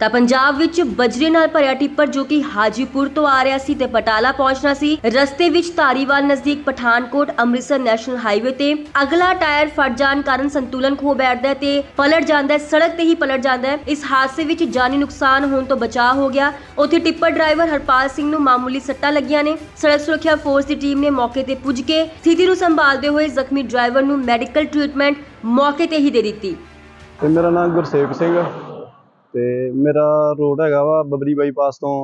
ਤਾਂ ਪੰਜਾਬ ਵਿੱਚ ਬਜਰੀ ਨਾਲ ਭਰਿਆ ਟਿੱਪਰ ਜੋ ਕਿ ਹਾਜੀਪੁਰ ਤੋਂ ਆ ਰਿਹਾ ਸੀ ਤੇ ਬਟਾਲਾ ਪਹੁੰਚਣਾ ਸੀ, ਰਸਤੇ ਵਿੱਚ ਧਾਰੀਵਾਲ ਨਜ਼ਦੀਕ ਪਠਾਨਕੋਟ ਅੰਮ੍ਰਿਤਸਰ ਨੈਸ਼ਨਲ ਹਾਈਵੇ ਤੇ ਅਗਲਾ ਟਾਇਰ ਫਟ ਜਾਣ ਕਾਰਨ ਸੰਤੁਲਨ ਖੋ ਬੈਠਦਾ ਹੈ ਤੇ ਪਲਟ ਜਾਂਦਾ ਹੈ, ਸੜਕ ਤੇ ਹੀ ਪਲਟ ਜਾਂਦਾ ਹੈ। ਇਸ ਹਾਦਸੇ ਵਿੱਚ ਜਾਨੀ ਨੁਕਸਾਨ ਹੋਣ ਤੋਂ ਬਚਾਅ ਹੋ ਗਿਆ। ਉੱਥੇ ਟਿੱਪਰ ਡਰਾਈਵਰ ਹਰਪਾਲ ਸਿੰਘ ਨੂੰ ਮਾਮੂਲੀ ਸੱਟਾਂ ਲੱਗੀਆਂ ਨੇ। ਸੜਕ ਸੁਰੱਖਿਆ ਫੋਰਸ ਦੀ ਟੀਮ ਨੇ ਮੌਕੇ ਤੇ ਪੁੱਜ ਕੇ ਸਥਿਤੀ ਨੂੰ ਸੰਭਾਲਦੇ ਹੋਏ ਜ਼ਖਮੀ ਡਰਾਈਵਰ ਨੂੰ ਮੈਡੀਕਲ ਟ੍ਰੀਟਮੈਂਟ ਮੌਕੇ ਤੇ ਹੀ ਦੇ ਦਿੱਤੀ। ਤੇ ਮੇਰਾ ਨਾਮ ਗੁਰਸੇਵਕ ਸਿੰਘ ਤੇ ਮੇਰਾ ਰੋਡ ਹੈਗਾ ਵਾ ਬਬਰੀ ਬਾਈਪਾਸ ਤੋਂ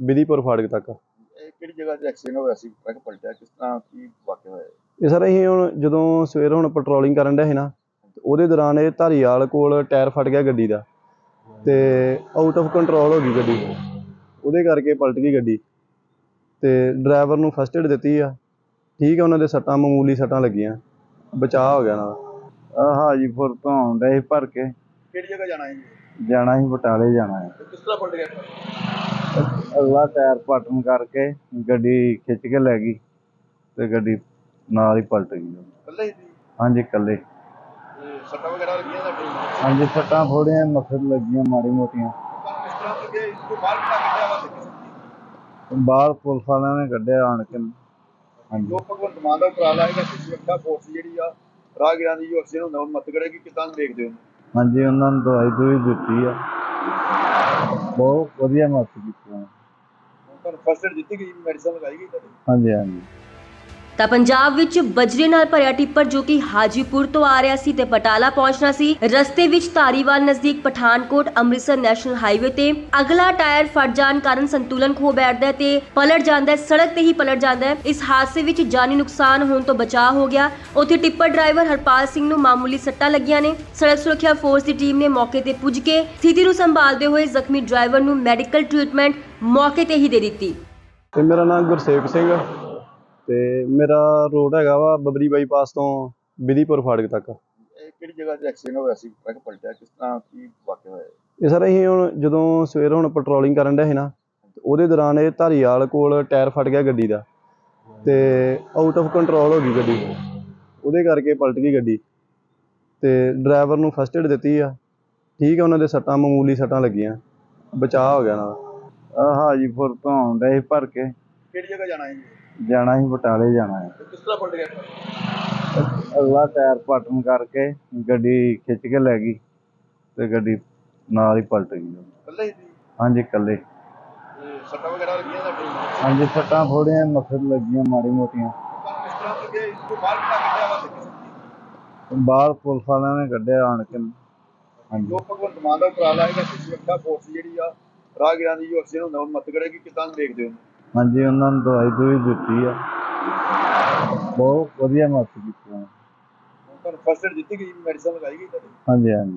ਬਿਧੀਪੁਰ ਫਾੜਕ ਤੱਕ। ਇਹ ਕਿਹੜੀ ਜਗ੍ਹਾ 'ਤੇ ਐਕਸੀਡੈਂਟ ਹੋਇਆ ਸੀ? ਟਰੱਕ ਪਲਟਿਆ ਕਿਸ ਤਰ੍ਹਾਂ ਕੀ ਵਾਕਿਆ ਹੋਇਆ? ਇਹ ਸਰ ਅਸੀਂ ਹੁਣ ਜਦੋਂ ਸਵੇਰ ਹੁਣ ਪੈਟਰੋਲਿੰਗ ਕਰਨ ਡਏ ਸੀ ਨਾ ਤੇ ਉਹਦੇ ਦੌਰਾਨ ਇਹ ਧਾਰੀਵਾਲ ਕੋਲ ਟਾਇਰ ਫਟ ਗਿਆ ਗੱਡੀ ਦਾ। ਤੇ ਆਊਟ ਆਫ ਕੰਟਰੋਲ ਹੋ ਗਈ ਗੱਡੀ। ਉਹਦੇ ਕਰਕੇ ਪਲਟ ਗਈ ਗੱਡੀ। ਤੇ ਡਰਾਈਵਰ ਨੂੰ ਫਸਟ ਏਡ ਦਿੱਤੀ ਆ। ਠੀਕ ਆ ਉਹਨਾਂ ਦੇ ਸੱਟਾਂ ਮਾਮੂਲੀ ਸੱਟਾਂ ਲੱਗੀਆਂ। ਬਚਾਅ ਹੋ ਗਿਆ ਆਹ ਹਾਜੀਪੁਰ ਤੋਂ ਆਉਂਦਾ ਸੀ ਭਰ ਕੇ। ਕਿਹੜੀ ਜਗ੍ਹਾ ਜਾਣਾ ਹੈ ਜਾਣਾ ਸੀ ਬਟਾਲੇ ਜਾਣਾ ਹੈ ਤੇ ਕਿਸ ਤਰ੍ਹਾਂ ਪਲਟ ਗਿਆ ਅਗਲਾ ਟਾਇਰ ਪਟਨ ਕਰਕੇ ਗੱਡੀ ਖਿੱਚ ਕੇ ਲੈ ਗਈ ਤੇ ਗੱਡੀ ਨਾਲ ਹੀ ਪਲਟ ਗਈ ਇਕੱਲੇ ਹੀ ਸੀ ਹਾਂਜੀ ਇਕੱਲੇ ਤੇ ਸੱਟਾਂ ਵਗੈਰਾ ਲੱਗੀਆਂ ਤੁਹਾਡੇ ਹਾਂਜੀ ਸੱਟਾਂ ਥੋੜੀਆਂ ਮਸਲ ਲੱਗੀਆਂ ਮਾੜੀ ਮੋਟੀਆਂ ਕਿਸ ਤਰ੍ਹਾਂ ਲੱਗੇ ਕੋਈ ਬਾਹਰ ਕਿਹੜਾ ਕੱਢਿਆ ਵਾ ਤੇ ਕਿਸੇ ਬਾਹਰ ਪੁਲਿਸ ਵਾਲਿਆਂ ਨੇ ਕੱਢਿਆ ਆਣ ਕੇ ਹਾਂਜੀ ਜੋ ਭਗਵੰਤ ਮਾਨ ਦਾ ਉਪਰਾਲਾ ਹੈਗਾ ਕਿ ਸੁਰੱਖਿਆ ਫੋਰਸ ਜਿਹੜੀ ਆ ਰਾਹਗੀਰਾਂ ਦੀ ਜੋ ਐਕਸੀਡੈਂਟ ਹੁੰਦਾ ਉਹ ਮਦਦ ਕਰੇਗੀ ਕਿਦਾਂ ਦੇਖਦੇ ਹੋ ਹਾਂਜੀ ਉਹਨਾਂ ਨੂੰ ਦਵਾਈ ਦੂਈ ਦਿੱਤੀ ਆ। ਬਹੁਤ ਵਧੀਆ ਮਦਦ ਕੀਤੀ। ਉਹਨਾਂ ਨੇ। ਤੁਹਾਨੂੰ ਫਸਟ ਏਡ ਦਿੱਤੀ ਗਈ ਮੈਡੀਸਨ ਲਗਾਈ ਗਈ ਤੁਹਾਡੀ? ਹਾਂਜੀ ਹਾਂਜੀ। ਤਾਂ ਪੰਜਾਬ ਵਿੱਚ ਬਜਰੀ ਨਾਲ ਭਰਿਆ ਟਿੱਪਰ ਜੋ ਕਿ ਹਾਜੀਪੁਰ ਤੋਂ ਆ ਰਿਹਾ ਸੀ ਤੇ ਬਟਾਲਾ ਪਹੁੰਚਣਾ ਸੀ। ਰਸਤੇ ਵਿੱਚ ਧਾਰੀਵਾਲ ਨਜ਼ਦੀਕ ਪਠਾਨਕੋਟ ਅੰਮ੍ਰਿਤਸਰ ਨੈਸ਼ਨਲ ਹਾਈਵੇ ਤੇ ਅਗਲਾ ਟਾਇਰ ਫਟ ਜਾਣ ਕਾਰਨ ਸੰਤੁਲਨ ਖੋ ਬੈਠਦਾ ਤੇ ਪਲਟ ਜਾਂਦਾ ਹੈ, ਸੜਕ ਤੇ ਹੀ ਪਲਟ ਜਾਂਦਾ ਹੈ। ਇਸ ਹਾਦਸੇ ਵਿੱਚ ਜਾਨੀ ਨੁਕਸਾਨ ਹੋਣ ਤੋਂ ਬਚਾਅ ਹੋ ਗਿਆ। ਉੱਥੇ ਟਿੱਪਰ ਡਰਾਈਵਰ ਹਰਪਾਲ ਸਿੰਘ ਨੂੰ ਮਾਮੂਲੀ ਸੱਟਾਂ ਲੱਗੀਆਂ ਨੇ। ਸੜਕ ਸੁਰੱਖਿਆ ਫੋਰਸ ਦੀ ਟੀਮ ਨੇ ਮੌਕੇ ਤੇ ਪੁੱਜ ਕੇ ਸਥਿਤੀ ਨੂੰ ਸੰਭਾਲਦੇ ਹੋਏ ਜ਼ਖਮੀ ਡਰਾਈਵਰ ਨੂੰ ਮੈਡੀਕਲ ਟ੍ਰੀਟਮੈਂਟ ਮੌਕੇ ਤੇ ਹੀ ਦੇ ਦਿੱਤੀ। ਤੇ ਮੇਰਾ ਨਾਮ ਗੁਰਸੇਵ ਸਿੰਘ ਤੇ ਮੇਰਾ ਰੋਡ ਹੈਗਾ ਵਾ ਬਬਰੀ ਬਾਈਪਾਸ ਤੋਂ ਬਿਧੀਪੁਰ ਫਾੜਕ ਤੱਕ। ਇਹ ਕਿਹੜੀ ਜਗ੍ਹਾ 'ਤੇ ਐਕਸੀਡੈਂਟ ਹੋਇਆ ਸੀ? ਟਰੱਕ ਪਲਟਿਆ ਕਿਸ ਤਰ੍ਹਾਂ ਕੀ ਵਾਕਿਆ ਹੋਇਆ? ਇਹ ਸਰ ਅਸੀਂ ਹੁਣ ਜਦੋਂ ਸਵੇਰ ਹੁਣ ਪੈਟਰੋਲਿੰਗ ਕਰਨ ਡਏ ਸੀ ਨਾ ਤੇ ਉਹਦੇ ਦੌਰਾਨ ਇਹ ਧਾਰੀਵਾਲ ਕੋਲ ਟਾਇਰ ਫਟ ਗਿਆ ਗੱਡੀ ਦਾ। ਤੇ ਆਊਟ ਆਫ ਕੰਟਰੋਲ ਹੋ ਗਈ ਗੱਡੀ। ਉਹਦੇ ਕਰਕੇ ਪਲਟ ਗਈ ਗੱਡੀ। ਤੇ ਡਰਾਈਵਰ ਨੂੰ ਫਸਟ ਏਡ ਦਿੱਤੀ ਆ। ਠੀਕ ਆ ਉਹਨਾਂ ਦੇ ਸੱਟਾਂ ਮਾਮੂਲੀ ਸੱਟਾਂ ਲੱਗੀਆਂ। ਬਚਾਅ ਹੋ ਗਿਆ ਆਹ ਹਾਜੀਪੁਰ ਤੋਂ ਆਉਂਦਾ ਸੀ ਭਰ ਕੇ। ਕਿਹੜੀ ਜਗ੍ਹਾ ਜਾਣਾ ਹੈ ਜਾਣਾ ਸੀ ਬਟਾਲੇ ਜਾਣਾ ਹੈ ਤੇ ਕਿਸ ਤਰ੍ਹਾਂ ਪਲਟ ਗਿਆ ਅਗਲਾ ਟਾਇਰ ਪਟਨ ਕਰਕੇ ਗੱਡੀ ਖਿੱਚ ਕੇ ਲੈ ਗਈ ਤੇ ਗੱਡੀ ਨਾਲ ਹੀ ਪਲਟ ਗਈ ਇਕੱਲੇ ਹੀ ਸੀ ਹਾਂਜੀ ਇਕੱਲੇ ਤੇ ਸੱਟਾਂ ਵਗੈਰਾ ਲੱਗੀਆਂ ਤੁਹਾਡੇ ਹਾਂਜੀ ਸੱਟਾਂ ਥੋੜੀਆਂ ਮਸਲ ਲੱਗੀਆਂ ਮਾੜੀ ਮੋਟੀਆਂ ਕਿਸ ਤਰ੍ਹਾਂ ਲੱਗੇ ਕੋਈ ਬਾਹਰ ਕਿਹੜਾ ਕੱਢਿਆ ਵਾ ਤੇ ਕਿਸੇ ਬਾਹਰ ਪੁਲਿਸ ਵਾਲਿਆਂ ਨੇ ਕੱਢਿਆ ਆਣ ਕੇ ਹਾਂਜੀ ਜੋ ਭਗਵੰਤ ਮਾਨ ਦਾ ਉਪਰਾਲਾ ਹੈਗਾ ਕਿ ਸੁਰੱਖਿਆ ਫੋਰਸ ਜਿਹੜੀ ਆ ਰਾਹਗੀਰਾਂ ਦੀ ਜੋ ਐਕਸੀਡੈਂਟ ਹੁੰਦਾ ਉਹ ਮਦਦ ਕਰੇਗੀ ਕਿਦਾਂ ਦੇਖਦੇ ਹੋ ਹਾਂਜੀ ਉਹਨਾਂ ਨੂੰ ਦਵਾਈ ਦੂਈ ਦਿੱਤੀ ਆ। ਬਹੁਤ ਵਧੀਆ ਮਦਦ ਕੀਤੀ। ਉਹਨਾਂ ਨੇ। ਤੁਹਾਨੂੰ ਫਸਟ ਏਡ ਦਿੱਤੀ ਗਈ ਮੈਡੀਸਨ ਲਗਾਈ ਗਈ ਤੁਹਾਡੀ? ਹਾਂਜੀ ਹਾਂਜੀ।